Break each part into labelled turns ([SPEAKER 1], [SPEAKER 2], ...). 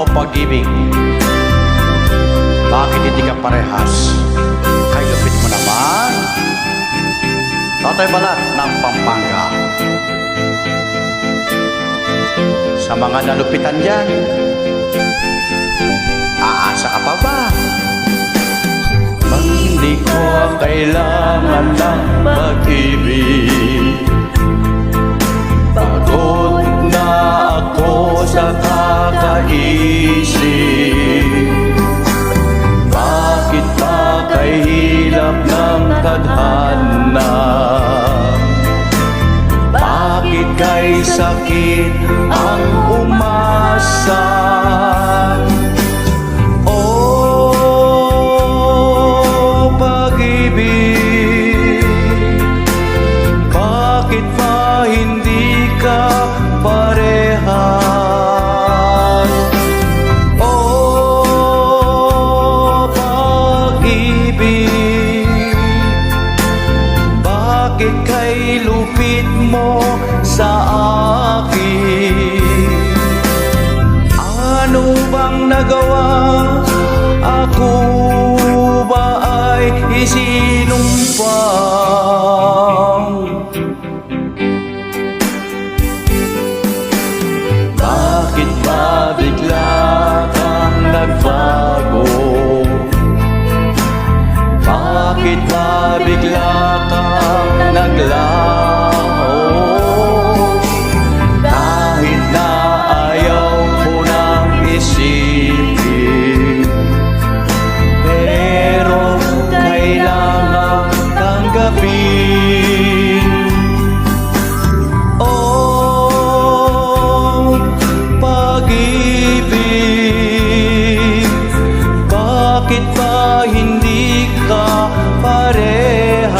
[SPEAKER 1] O pag-ibig, bakit hindi ka parehas? Kay lupit mo naman. Tatay Balat ng Pampanga. Sa mga nalupitan dyan, aasa ka pa ba? Hindi ko kailangan ng pag-ibig kakaisip Bakit ba kay hilap ng tadhana? Bakit kay sakit ang umasa? Oh, pag-ibig Bakit ba hindi ka parehas? Mo sa akin? Ano bang nagawa? Ako ba ay isinumpang? Bakit ba hindi ka parehas?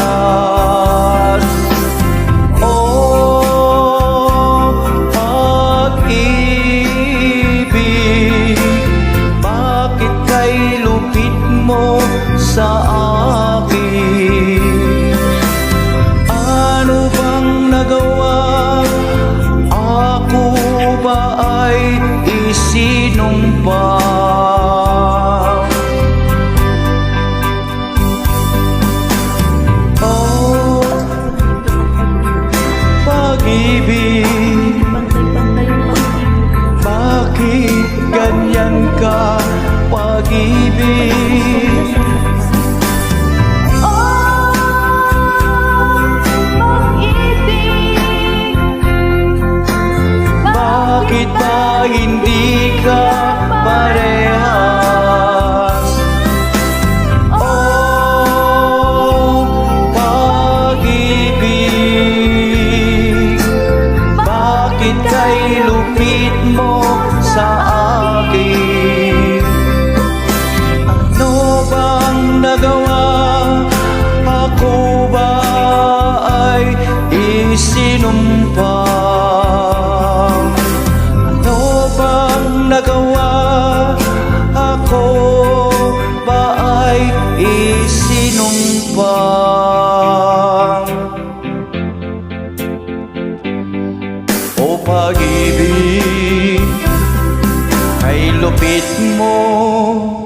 [SPEAKER 1] Oh, pag-ibig Bakit kay lupit mo sa akin? Ano nagawa? Ako ba ay isinumpang? Pag-ibig? Bakit ba hindi ka parehas? Oh, pag-ibig Bakit kay lupit mo sa akin? Ay isinumpang? O pag-ibig, kay lupit mo